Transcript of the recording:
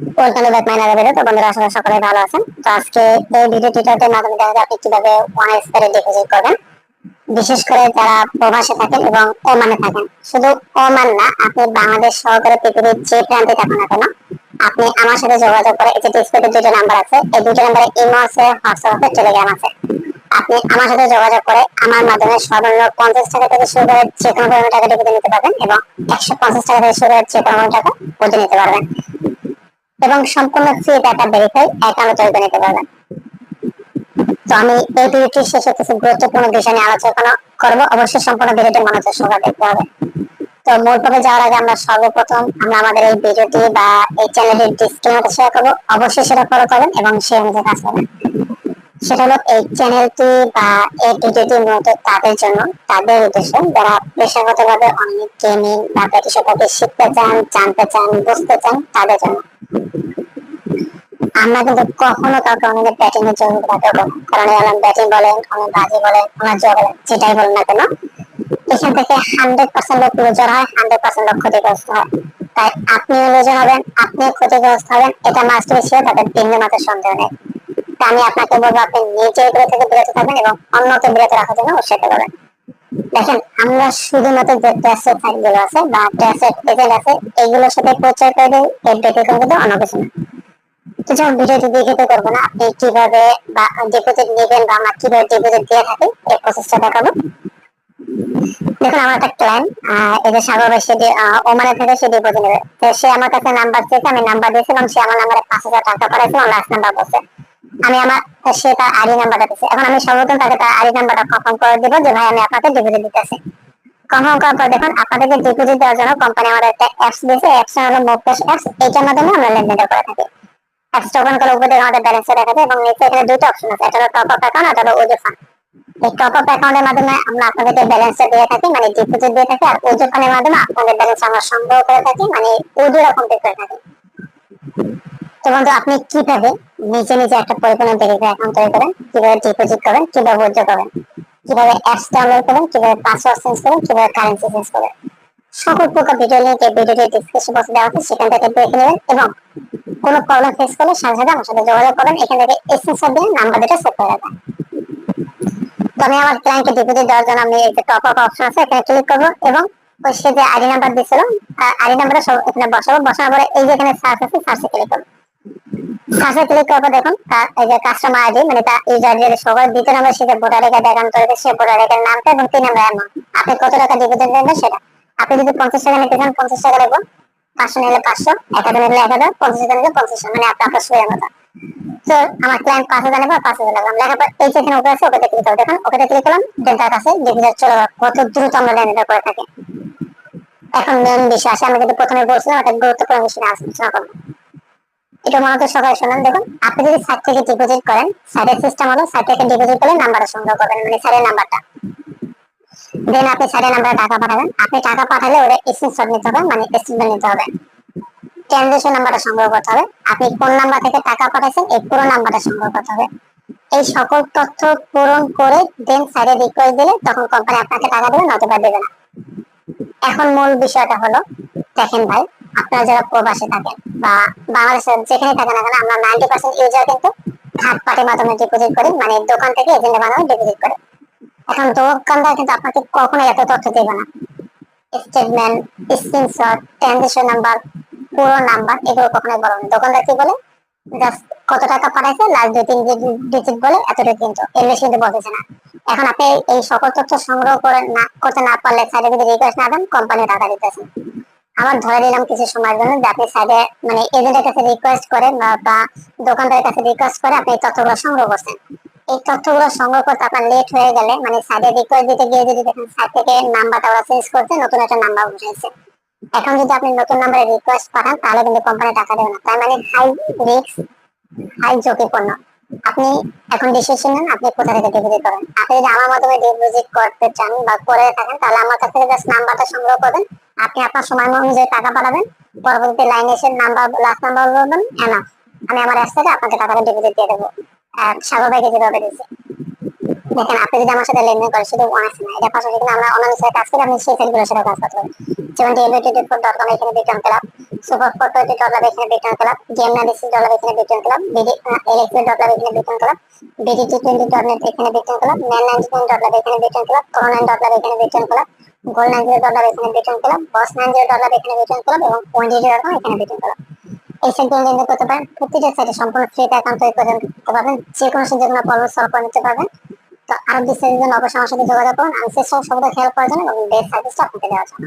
Welcome back my another video তো বন্ধুরা আশা করি সকলে ভালো আছেন। তো আজকে এই ভিডিও মাধ্যমে দেখা যাবে আপনি কীভাবে ওয়ান এক্সপায়ারে ডিপোজিট করবেন, বিশেষ করে যারা প্রবাসে থাকেন এবং ওমানে থাকেন। শুধু ওমান না, আপনি বাংলাদেশ সহকারে পৃথিবীর যে প্রান্তে থাকুন না কেন, আপনি আমার সাথে যোগাযোগ করে এই যে ডিসপ্লেতে দুটো নাম্বার আছে, এই দুটো নাম্বারে ইমো আছে হোয়াটসঅ্যাপ টেলিগ্রাম আছে। আপনি আমার সাথে যোগাযোগ করে আমার মাধ্যমে সর্বনিম্ন পঞ্চাশ টাকা থেকে শুরু করে যে কোনো টাকা ডিপোজিট নিতে পারবেন এবং একশো পঞ্চাশ টাকা থেকে শুরু করে যে কোনো টাকা উঠে নিতে পারবেন। এবং সম্পূর্ণ ফ্রি ডাটা ভেরিফাই অ্যাকাউন্ট তৈরি করে নিতে পারবেন। তো আমি এই ভিডিওটির শেষে কিছু গুরুত্বপূর্ণ বিষয় নিয়ে আলোচনা করব। অবশ্যই সম্পূর্ণ ভিডিওটি মনোযোগ সহকারে দেখতে হবে। তো মূল পর্বে যাওয়ার আগে আমরা সর্বপ্রথম আমরা আমাদের এই ভিডিওটি বা এই চ্যানেলের ডিসক্লেমারটা শেয়ার করব। অবশ্যই সেটা ফলো করবেন এবং সেই অনুযায়ী কাজ করবেন। সেটা হলো এই চ্যানেলটি বা মূলত তাদের জন্য, তাদের উদ্দেশ্য যারা অনেক গেমিং বা শিখতে চান, জানতে চান, বুঝতে চান, তাদের জন্য। আমরা কিন্তু কখনো কাউকে ব্যাটিং এর জন্য কারণ এলাম ব্যাটিং বলেন বাজি বলেন বলেন, যেটাই বলেন না কেন, এখান থেকে হান্ড্রেড পার্সেন্ট লোক হয় হান্ড্রেড পার্সেন্ট লোক ক্ষতিগ্রস্ত হয়। তাই আপনিও লুজার হবেন, আপনিও ক্ষতিগ্রস্ত হবেন, এটা মাস্ট বি শিওর তাদের তিনজন মাত্র সন্দেহ নেই। আমি আপনাকে বলব, আপনি নিজে এগুলো থেকে বিরত থাকবেন এবং অন্যকে বিরত রাখার জন্য উৎসাহিত করবেন। দেখেন, আমরা শুধুমাত্র যে ট্যাসেট সাইটগুলো আছে বা ট্যাসেট এজেন্ট আছে এইগুলোর সাথে প্রচার করে দিই, এর ব্যতিক্রম কিন্তু অন্য কিছু না। তো যখন ভিডিওটি দেখে তো করব না, আপনি কীভাবে বা ডিপোজিট নেবেন বা আমরা কীভাবে ডিপোজিট দিয়ে থাকি, এই প্রসেসটা দেখাবো। দেখুন, আমার একটা ক্লায়েন্ট এদের সাগর ভাই, সে ওমানে থেকে সে ডিপোজিট নেবে। সে আমার কাছে নাম্বার চেয়েছে, আমি নাম্বার দিয়েছিলাম, সে আমার নাম্বারে পাঁচ হাজার টাকা পাঠাইছে আমার লাস্ট নাম্বার বলছে। আমি আমার সে তার আরি নাম্বারটা দিচ্ছে এখন আমি সর্বপ্রথম তাকে তার আরি নাম্বারটা কনফার্ম করে দেবো যে ভাই আমি আপনাকে ডিপোজিট দিতেছি কনফার্ম করার পর দেখুন, আপনাদেরকে ডিপোজিট দেওয়ার জন্য কোম্পানি আমাদের একটা অ্যাপস দিয়েছে। অ্যাপসটা হলো মোপেশ অ্যাপস এইটার মাধ্যমে আমরা লেনদেন করে থাকি। অ্যাপসটা ওপেন করে উপরে আমাদের ব্যালেন্সটা দেখাতে এবং নিচে এখানে দুটো অপশন আছে। একটা হলো টপ আপ অ্যাকাউন্ট একটা হলো ওজো ফান্ড এই টপ আপ অ্যাকাউন্টের মাধ্যমে আমরা আপনাদেরকে ব্যালেন্সটা দিয়ে থাকি মানে ডিপোজিট দিয়ে থাকি। আর ওজো ফান্ডের মাধ্যমে আপনাদের ব্যালেন্স আমরা সংগ্রহ করে থাকি মানে ওজোরা কমপ্লিট করে থাকি। তো বন্ধু, আপনি কীভাবে নিজে নিজে একটা পরিপূর্ণ ভেরিফাই অ্যাকাউন্ট তৈরি করেন কীভাবে ডিপোজিট করেন কীভাবে উইথড্র করেন কীভাবে অ্যাপস ডাউনলোড করেন কীভাবে পাসওয়ার্ড চেঞ্জ করেন কীভাবে কারেন্সি চেঞ্জ করেন সকল প্রকার ভিডিও লিঙ্ক এই ভিডিওটি ডিসক্রিপশন বক্সে দেওয়া আছে, সেখান থেকে দেখে নেবেন এবং কোনো প্রবলেম ফেস করলে সাথে সাথে আমার সাথে যোগাযোগ করেন এখান থেকে স্ক্রিনশট দিয়ে নাম্বার দুটো সেভ করে রাখবেন। তো আমি আমার ক্লায়েন্টকে ডিপোজিট দেওয়ার জন্য আমি এই যে টপ আপ অপশন আছে, এখানে ক্লিক করব এবং ওই সে যে আইডি নাম্বার দিয়েছিল আইডি নাম্বারটা এখানে বসাবো, বসানোর পরে এই যে এখানে সার্চ আছে সার্চে ক্লিক করব। সার্চে ক্লিক পর দেখুন? এই যে কাস্টমার আইডি মানে ইউজার যে সবার দ্বিতীয় নাম্বার সে যে ভোটার রেখা দেখান সে ভোটার রেখার নামটা এবং তিন নাম্বার আপনি কত টাকা সেটা? আপনি যদি পঞ্চাশ টাকা নিতে চান, পঞ্চাশ টাকা দেবো। পাঁচশো নিলে পাঁচশো, এক হাজার নিলে এক হাজার, পঞ্চাশ নিলে পঞ্চাশ মানে আপনি আপনার সুবিধা মতো। তো আমার ক্লায়েন্ট পাঁচ হাজার নেবে, পাঁচ হাজার লাগলাম লেখার পর এই যে এখানে ওকে আছে ওকে ক্লিক করো দেখুন ওকে ক্লিক করলাম দেন তার কাছে চলে কত দ্রুত আমরা লেনদেন করে থাকি। এখন মেন বিষয় আসে আমি প্রথমে বলছিলাম, একটা গুরুত্বপূর্ণ বিষয় করব। এটা মূলত সবাই শোনেন দেখুন, আপনি যদি সাইট থেকে ডিপোজিট করেন সাইটের সিস্টেম হলো সাইট থেকে ডিপোজিট করলে নাম্বারটা সংগ্রহ করবেন মানে সাইটের নাম্বারটা দেন আপনি সাইটের নাম্বারে টাকা পাঠাবেন। আপনি টাকা পাঠালে ওটা স্ক্রিনশট নিতে হবে মানে স্টেটমেন্ট নিতে হবে। ট্রানজেকশন নাম্বারটা সংগ্রহ করতে হবে। আপনি কোন নাম্বার থেকে টাকা পাঠাচ্ছেন এই পুরো নাম্বারটা সংগ্রহ করতে হবে। এই সকল তথ্য পূরণ করে দেন সাইডে রিকোয়েস্ট দিলে তখন কোম্পানি আপনাকে টাকা দেবে নতুবা দেবে না। এখন মূল বিষয়টা হলো, দেখেন ভাই আপনারা যারা প্রবাসে থাকেন বা বাংলাদেশে যেখানে থাকেন না কেন, আমরা নাইনটি পার্সেন্ট ইউজার কিন্তু থার্ড পার্টির মাধ্যমে ডিপোজিট করি মানে দোকান থেকে এজেন্টের মাধ্যমে ডিপোজিট করে। এখন দোকানদার কিন্তু আপনাকে কখনোই এত তথ্য দেবে না। স্টেটমেন্ট স্ক্রিনশট ট্রানজেকশন নাম্বার পুরো নাম্বার এগুলো কখনোই বলো না। দোকানদার কি বলে? জাস্ট কত টাকা পাঠাইছে লাস্ট দুই তিন ডিজিট বলে এতটুকু কিন্তু। এর বেশি কিন্তু বলতেছে না। এখন আপনি এই সকল তথ্য সংগ্রহ করে না, করতে না পারলে সাইডে যদি রিকোয়েস্ট না দেন কোম্পানি টাকা দিতেছে। আমার ধরে নিলাম কিছু সময়ের জন্য যে আপনি সাইডে মানে এজেন্টের কাছে রিকোয়েস্ট করে বা দোকানদারের কাছে রিকোয়েস্ট করে আপনি তথ্যগুলো সংগ্রহ করছেন। এই তথ্যগুলো সংগ্রহ করতে আপনার লেট হয়ে গেলে মানে সাইডে রিকোয়েস্ট দিতে গিয়ে যদি দেখেন সাইড থেকে নাম্বারটা ওরা চেঞ্জ করছে, নতুন একটা নাম্বার উঠেছে। এখন যদি আপনি নতুন নাম্বারে রিকোয়েস্ট পাঠান, তাহলে কিন্তু কোম্পানি টাকা দেবে না। তার মানে হাই রিস্ক হাই ঝুঁকিপূর্ণ। আপনি এখন ডিসিশন নেন, আপনি কোথা থেকে ডিপোজিট করেন? আপনি যদি আমার মাধ্যমে ডিপোজিট করতে চান বা করে থাকেন, তাহলে আমার কাছ থেকে জাস্ট নাম্বারটা সংগ্রহ করবেন। আপনি আপনার সময় অনুযায়ী টাকা পাঠাবেন। পরবর্তীতে লাইনে এসে নাম্বার লাস্ট নাম্বার বলবেন এনাফ আমি আমার রাস্তাতে আপনাকে টাকাটা ডিপোজিট দিয়ে দেবো। সাগর যেভাবে দিয়েছি। দেখেন আপনি যদি আমার সাথে লেনদেন করেন শুধু ওয়ান আছে না এটা কিন্তু আমরা কাজ করি আপনি সেই কাজ করতে ফোর ডট কম এখানে Vuitton club super four twenty dot love এখানে club game ninety dot love এখানে ক্লাব বিডি লাভ এখানে ক্লাব বিডিটি টোয়েন্টি ডট এখানে club man ninety nine dot love এখানে ক্লাব ডট এখানে club nine zero dot love এখানে club boss nine zero dot love এখানে club এবং point zero dot এখানে club এই লেনদেন করতে পারেন প্রতিটা সাইটে সম্পূর্ণ ফ্রিতে অ্যাকাউন্ট তৈরি নিতে পারবেন যে কোনো সময় যে কোনো প্রবলেম সলভ করে নিতে পারবেন তো আরও বিস্তারিত অবশ্যই আমার সাথে যোগাযোগ করুন। আমি সবটা খেয়াল করার জন্য এবং বেস্ট সার্ভিসটা আপনাকে দেওয়ার জন্য।